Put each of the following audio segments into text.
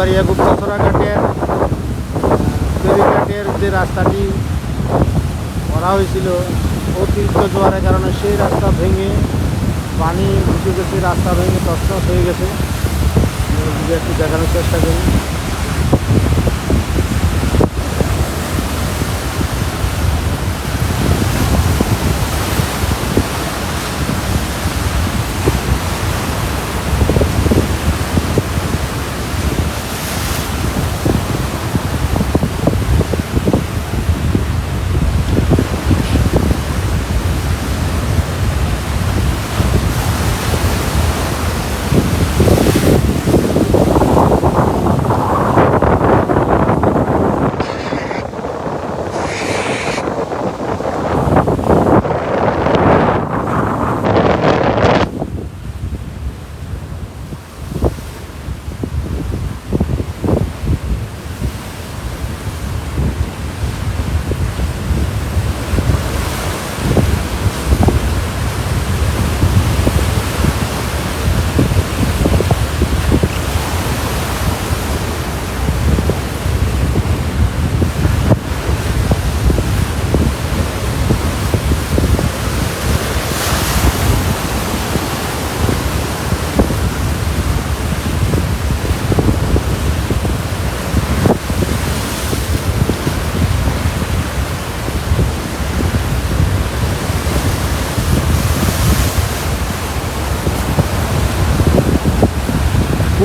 বাঁশবাড়িয়া গুপ্তাছড়া ঘাটের ফেরিঘাটের যে রাস্তাটি করা হয়েছিল, অতিরিক্ত জোয়ারের কারণে সেই রাস্তা ভেঙে, পানি ঢুকে গেছে, রাস্তা ভেঙে তছনছ হয়ে গেছে। একটু দেখানোর চেষ্টা করি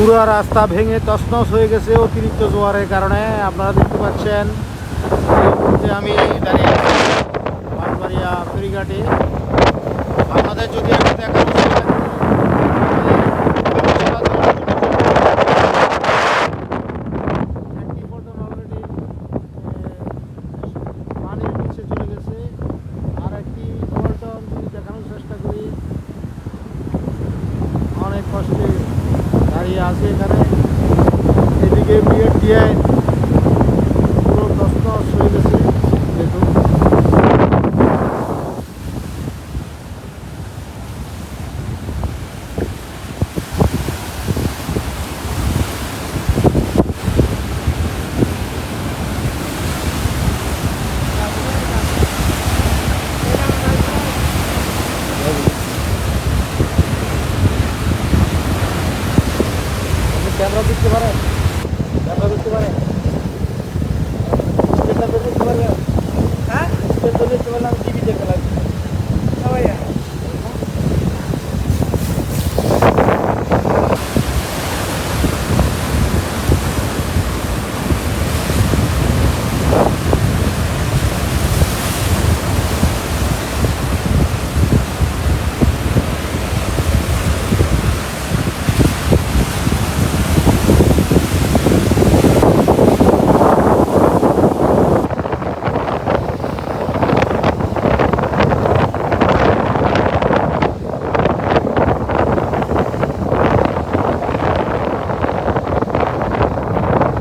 পুরো রাস্তা ভেঙে তছনছ হয়ে গেছে অতিরিক্ত জোয়ারের কারণে। আপনারা দেখতে পাচ্ছেন যে আমি দাঁড়িয়ে ফেরিঘাটে। আপনাদের যদি আমি দেখাতে চাই, ব্যবসা জনগণের জন্য একটি পল্টন already, এ, পানির নিচে চলে গেছে আর একটি পল্টন যদি দেখানোর চেষ্টা করি অনেক কষ্টে দাঁড়িয়ে আছে এখানে এদিকে বিয়ের দিয়ে পুরো দস্ত হয়ে গেছে দেখুন আপনি ক্যামেরা দিতে পারেন ক্যামেরা দেখতে পারেন স্টেশন তো দেখতে পারবেন হ্যাঁ স্টেশন দেখতে পারলে আমি টিভি দেখতে লাগবে সবাই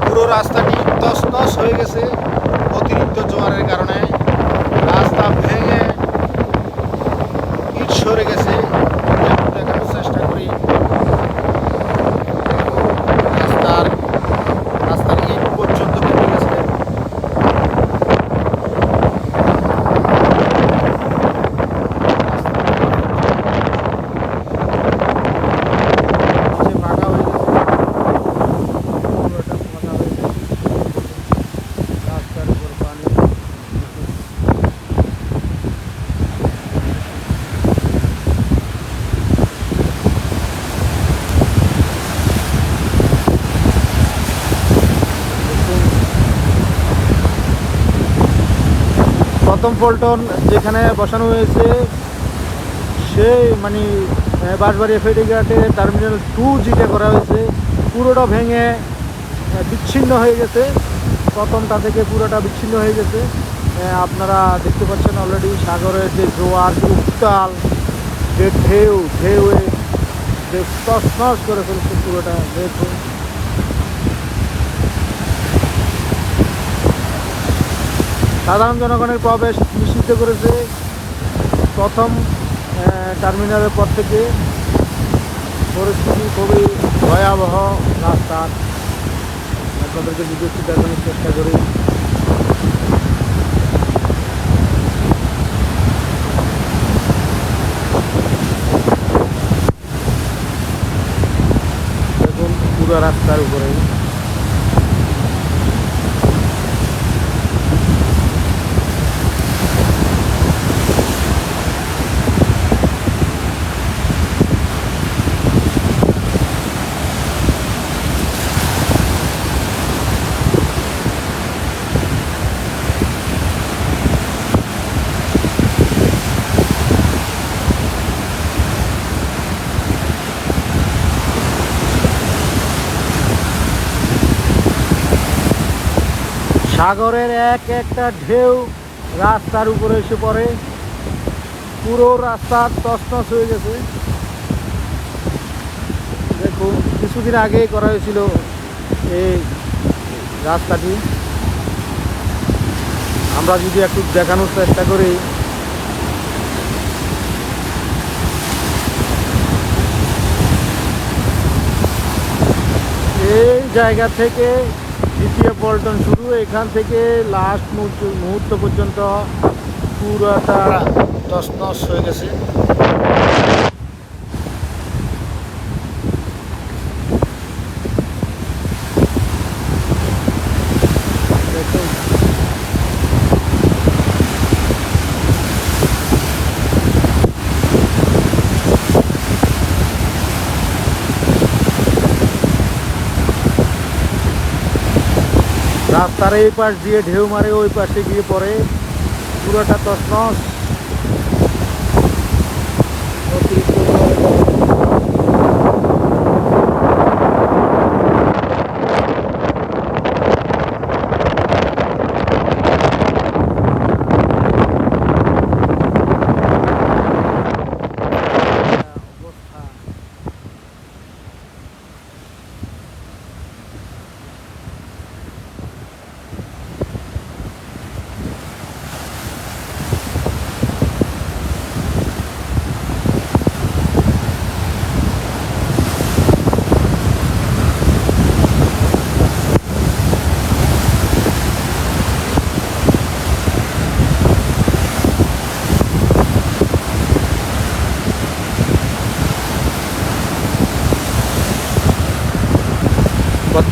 পুরো রাস্তাটি তছনছ হয়ে গেছে অতিরিক্ত জোয়ারের কারণে রাস্তা ভেঙে ইট সরে গেছে একটু দেখানোর চেষ্টা করি রাস্তার রাস্তার ইট পর্যন্ত পড়ে গেছে নিচে ফাঁকা হয়ে গেছে পুরোটা ফাঁকা হয়ে গেছে রাস্তার উপর পানি প্রথম পল্টন যেখানে বসানো হয়েছে সেই মানে আহ, বাঁশবাড়িয়া ফেরিঘাটে টার্মিনাল টু যেটা করা হয়েছে। পুরোটা ভেঙে বিচ্ছিন্ন হয়ে গেছে। প্রথমটা থেকে পুরোটা বিচ্ছিন্ন হয়ে গেছে। আপনারা দেখতে পাচ্ছেন অলরেডি সাগরের যে জোয়ার উত্তাল যে ঢেউ ঢেউয়ে যে তছনছ করে ফেলছে পুরোটা দেখুন সাধারণ জনগণের প্রবেশ নিষিদ্ধ করেছে। প্রথম টার্মিনালের পর থেকে পরিস্থিতি খুবই ভয়াবহ রাস্তার আপনাদেরকে একটু দেখানোর চেষ্টা করি। দেখুন, পুরো রাস্তার উপরে সাগরের এক একটা ঢেউ রাস্তার উপরে এসে পড়ে। পুরো রাস্তা তছনছ হয়ে গেছে। দেখুন, কিছুদিন আগেই করা হয়েছিল এই রাস্তাটি। আমরা যদি একটু দেখানোর চেষ্টা করি। এই জায়গা থেকে দ্বিতীয় পল্টন শুরু। এখান থেকে লাস্ট মুহূর্ত পর্যন্ত পুরোটা নস হয়ে গেছে। দেখুন। রাস্তার এই পাশ দিয়ে ঢেউ মারে ওই পাশে গিয়ে পরে পুরোটা তছনছ।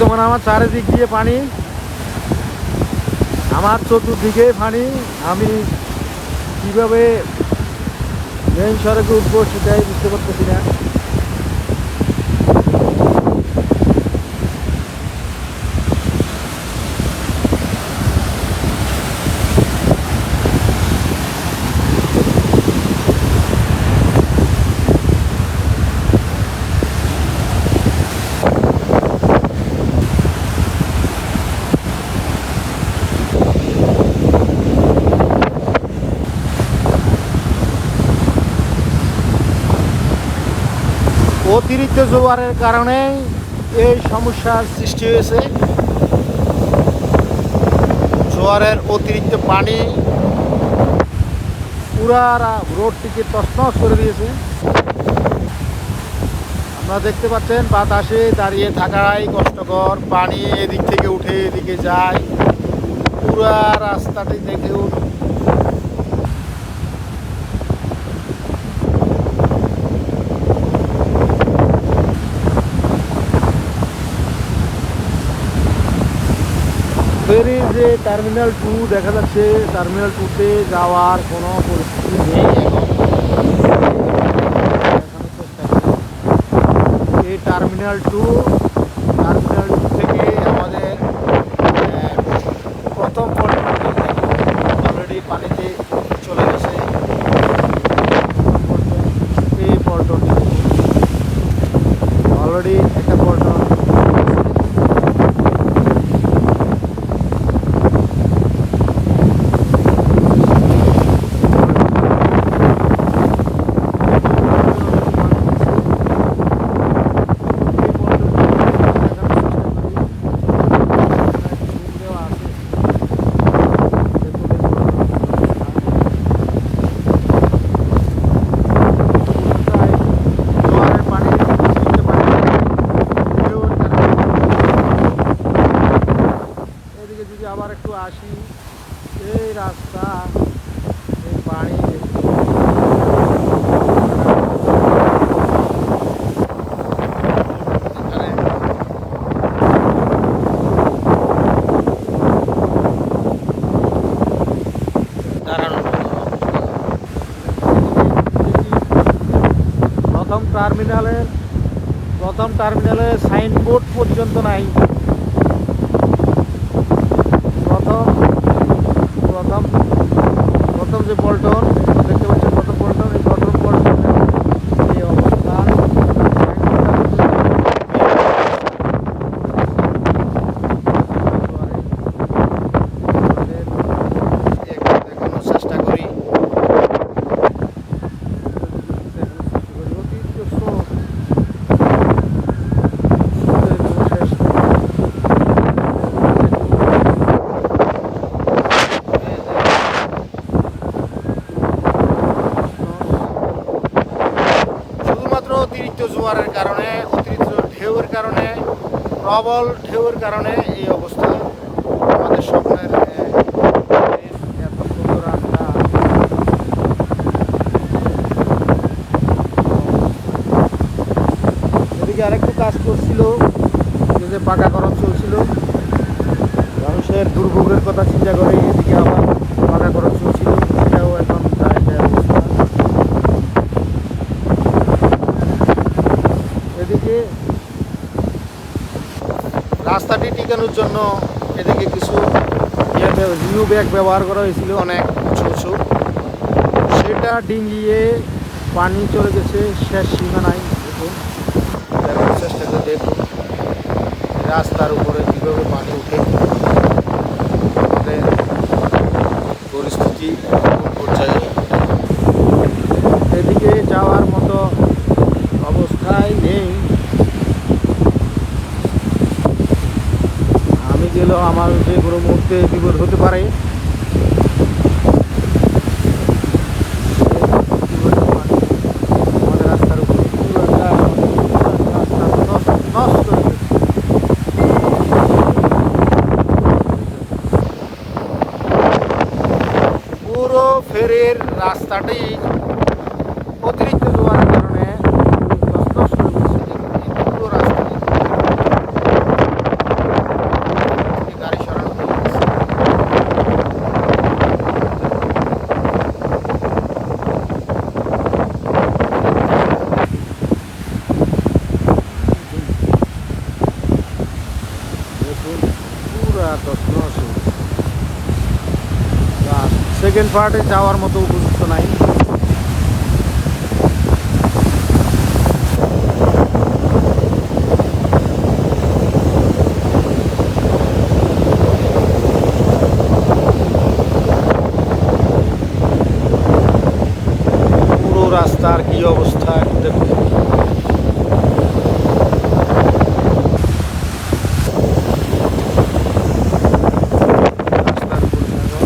বর্তমানে আমার চারিদিক দিয়ে পানি। আমার চতুর্দিকে পানি। আমি কীভাবে মেন সড়কে উঠবো সেটাই বুঝতে পারতেছি না। অতিরিক্ত জোয়ারের কারণে এই সমস্যার সৃষ্টি হয়েছে। জোয়ারের অতিরিক্ত পানি পুরা রা- রোডটিকে তছনছ করে দিয়েছে। আপনারা দেখতে পাচ্ছেন, বাতাসে দাঁড়িয়ে থাকাই কষ্টকর। পানি এদিক থেকে উঠে এদিকে যায়। পুরা রাস্তাটি দেখেও ফেরির যে টার্মিনাল টু দেখা যাচ্ছে টার্মিনাল টুতে যাওয়ার কোনো পরিস্থিতি নেই এই টার্মিনাল টু টার্মিনাল টু থেকে আমাদের আহ, প্রথম অলরেডি পানিতে চলে গেছে এই পল্টনটি অলরেডি একটা পল্টন যদি আবার একটু আসি এই রাস্তা এই পানি এখানে দাঁড়ানোর প্রথম টার্মিনালের প্রথম টার্মিনালে সাইনবোর্ড পর্যন্ত নাই। প্রথম প্রথম প্রথম যে পল্টন দেখতে পাচ্ছেন প্রথম পল্টন এই প্রথম পল্টনে এই অবস্থা একটু দেখানোর চেষ্টা করি শুধুমাত্র অতিরিক্ত জোয়ারের কারণে অতিরিক্ত ঢেউয়ের কারণে প্রবল ঢেউয়ের কারণে এই অবস্থা আমাদের স্বপ্নের এদিকে আরেকটু কাজ করছিল যে যে পাকাকরণ চলছিল। মানুষের দুর্ভোগের কথা চিন্তা করে এদিকে আবার পাকাকরণ চলছিল সেটাও এখন যায় যায় অবস্থা এদিকে রাস্তাটি টিকানোর জন্য এদিকে কিছু নিউ ব্যাগ ব্যবহার করা হয়েছিল। অনেক উঁচু উঁচু। সেটা ডিঙিয়ে পানি চলে গেছে শেষ সীমানায়। দেখুন। দেখার চেষ্টা করে দেখুন রাস্তার উপরে কীভাবে পানি উঠে আমাদের পরিস্থিতি কোন পর্যায়ে এদিকে যাওয়ার মতো অবস্থায় নেই আমি গেলেও আমার যে কোনো বিপদ হতে পারে। পুরো রাস্তাটি অতিরিক্ত জোয়ারের কারণে নষ্ট হয়ে গেছে। এই পুরো রাস্তা থেকে গাড়ি সরানো হয়ে গেছে। দেখুন পুরা তছনছ পার্টে যাওয়ার মতো উপযুক্ত নাই পুরো রাস্তার কি অবস্থা একটু দেখুন রাস্তার পরিষেবা।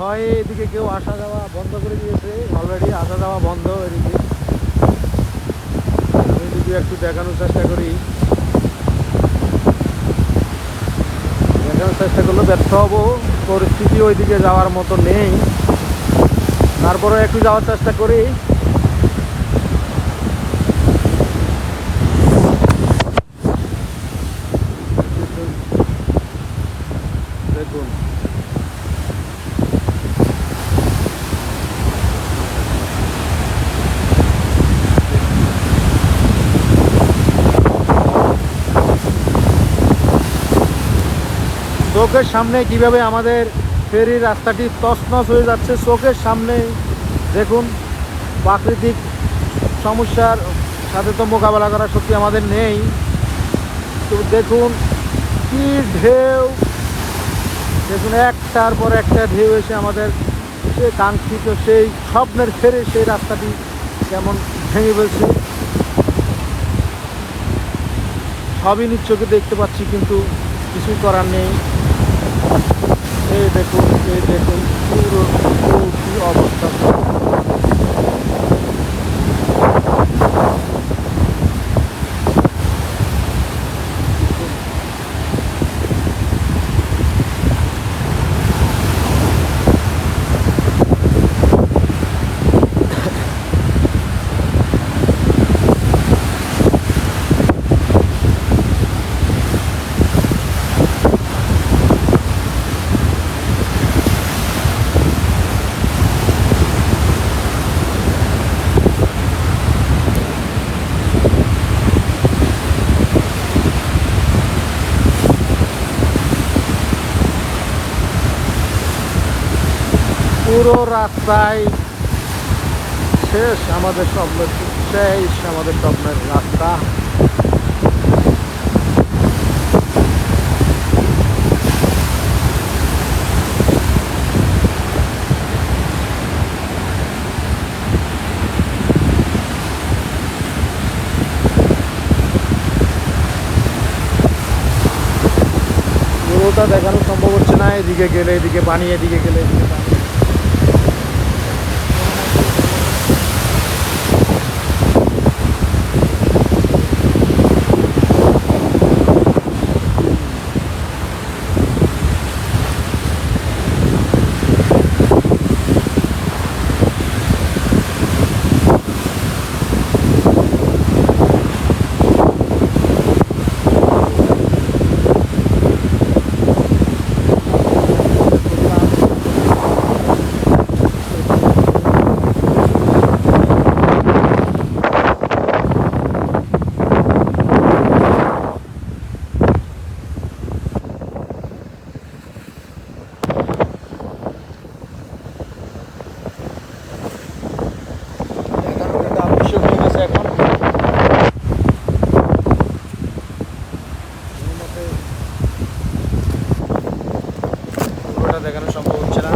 হয় এদিকে কেউ আসা যাওয়া বন্ধ করে দিয়েছে অলরেডি আসা যাওয়া বন্ধ এদিকে। আমি যদি একটু দেখানোর চেষ্টা করি। দেখানোর চেষ্টা করলে ব্যর্থ হব, পরিস্থিতি ওইদিকে যাওয়ার মতো নেই। তারপরে একটু যাওয়ার চেষ্টা করি দেখুন চোখের সামনে কীভাবে আমাদের ফেরির রাস্তাটি তছনছ হয়ে যাচ্ছে, চোখের সামনে দেখুন, প্রাকৃতিক সমস্যার সাথে তো মোকাবেলা করা সত্যি আমাদের নেই। তো দেখুন, কি ঢেউ! দেখুন, একটার পর একটা ঢেউ এসে আমাদের সেই কাঙ্ক্ষিত সেই স্বপ্নের ফেরে সেই রাস্তাটি কেমন ভেঙে ফেলছে। সবই নিচ্ছকে দেখতে পাচ্ছি, কিন্তু কিছুই করার নেই। এই দেখুন এই দেখুন পুরো কি অবস্থা। পুরো রাস্তায় শেষ আমাদের স্বপ্নের শেষ আমাদের স্বপ্নের রাস্তা। দেখানো সম্ভব হচ্ছে না, এদিকে গেলে, এদিকে পানি এদিকে গেলে, এদিকে পানি দেখানোর একটা আবশ্যক হয়ে গেছে এখন এই মতে পুরোটা দেখানো সম্ভব হচ্ছে না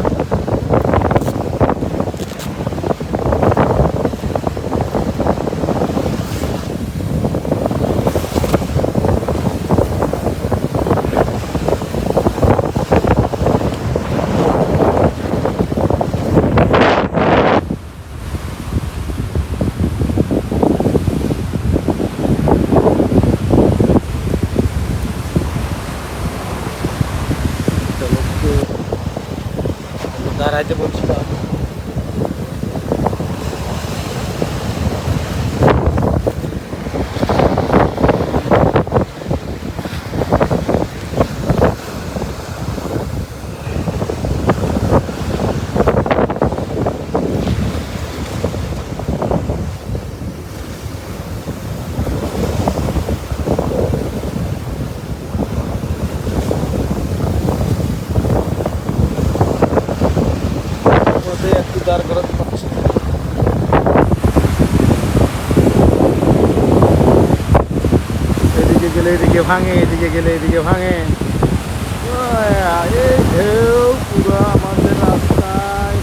একটা লোককে দাঁড়াইতে বলছিলাম মধ্যে একটু দাঁড় করাতে পারছি না। এদিকে গেলে এদিকে ভাঙে এদিকে গেলে এদিকে ভাঙে। এই ঢেউ পুরো আমাদের রাস্তায়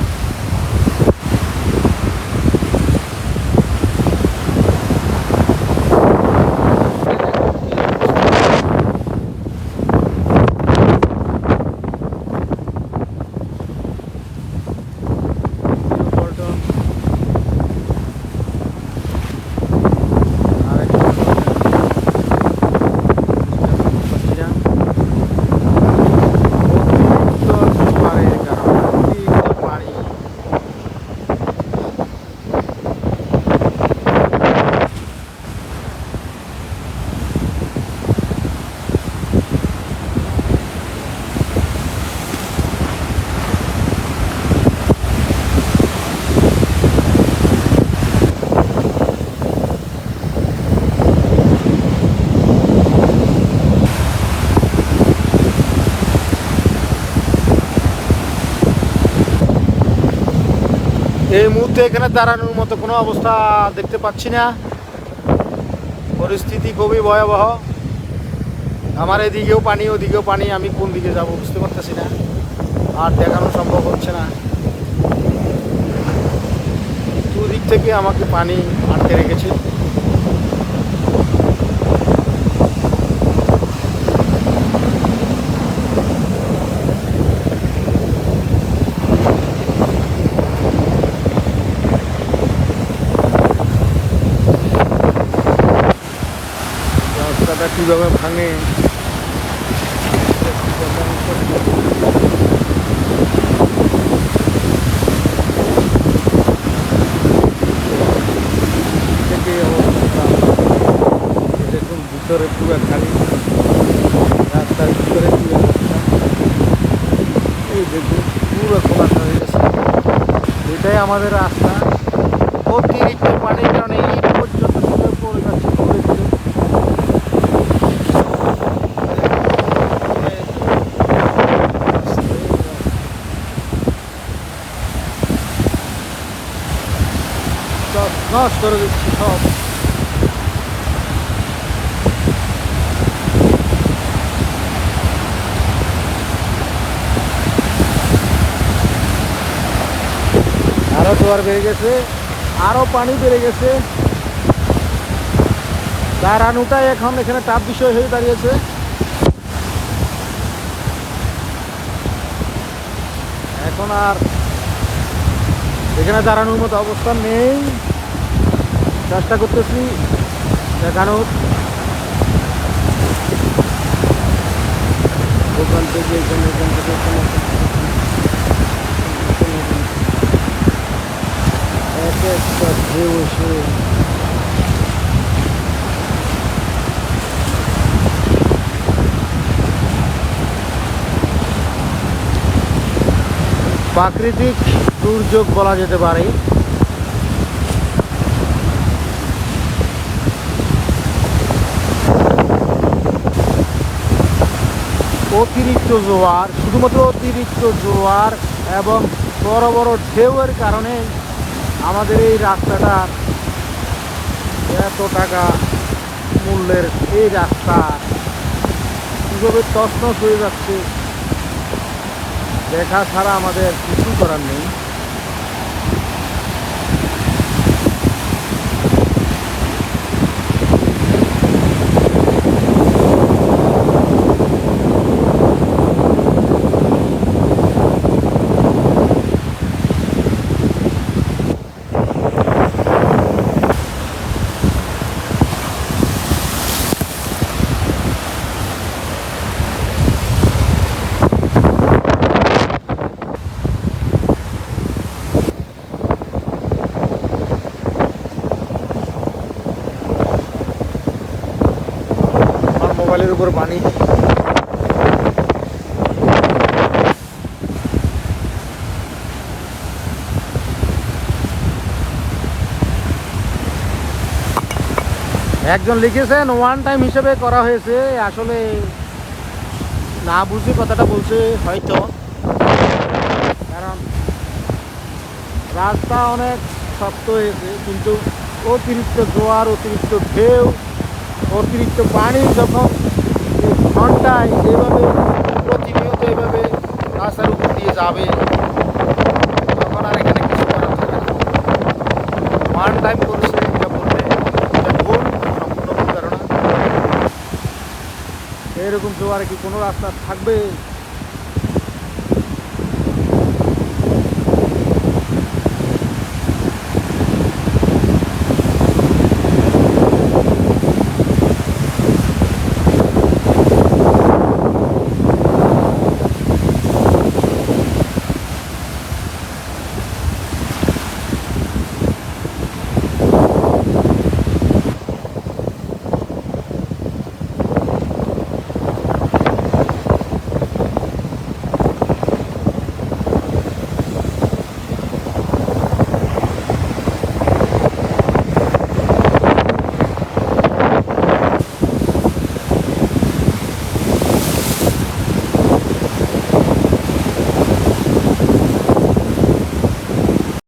পল্টন আরেকটা পাচ্ছি না অতিরিক্ত জোয়ারের কারণে অতিরিক্ত পানি মুহূর্তে এখানে দাঁড়ানোর মতো কোনো অবস্থা দেখতে পাচ্ছি না। পরিস্থিতি খুবই ভয়াবহ। আমার এদিকেও পানি, ওদিকেও পানি, আমি কোন দিকে যাব বুঝতে পারতেছি না। আর দেখানো সম্ভব হচ্ছে না। দুদিক থেকে আমাকে পানি আটকে রেখেছে রাস্তাটা কীভাবে ভাঙে? ভিতরে পুরো খালি। রাস্তার ভিতরে এই দেখুন পুরো গেছে। এটাই আমাদের রাস্তা অতিরিক্ত পানির কারণে এই পর্যন্ত পুরো পড়ে যাচ্ছে পড়ে ছিল তসনস করে দিচ্ছে সব আরও জোয়ার বেড়ে গেছে, আরও পানি বেড়ে গেছে। দাঁড়ানোটাই এখন এখানে টাপ বিষয় হয়ে দাঁড়িয়েছে। এখন আর এখানে দাঁড়ানোর মতো অবস্থা নেই। চেষ্টা করতেছি দেখানোর। ওখান থেকে এখানে এখান থেকে একটা প্রাকৃতিক দুর্যোগ বলা যেতে পারে। অতিরিক্ত জোয়ার, শুধুমাত্র অতিরিক্ত জোয়ার এবং বড় বড় ঢেউয়ের কারণে আমাদের এই রাস্তাটার এত টাকা মূল্যের এই রাস্তা কীভাবে তছনছ হয়ে যাচ্ছে, দেখা ছাড়া আমাদের কিছু করার নেই আমার মোবাইলের উপর পানি একজন লিখেছেন ওয়ান টাইম হিসেবে করা হয়েছে। আসলে না বুঝে কথাটা বলছে হয়তো। কারণ রাস্তা অনেক শক্ত হয়েছে, কিন্তু অতিরিক্ত জোয়ার, অতিরিক্ত ঢেউ, অতিরিক্ত পানি যখন ঘন্টায় এভাবে প্রতিনিয়ত এভাবে রাস্তার উপর দিয়ে যাবে, তখন আর এখানে কিছু করার থাকে না। ওয়ান টাইম সম্পূর্ণ তো আর এরকম কি কোনো রাস্তা থাকবে?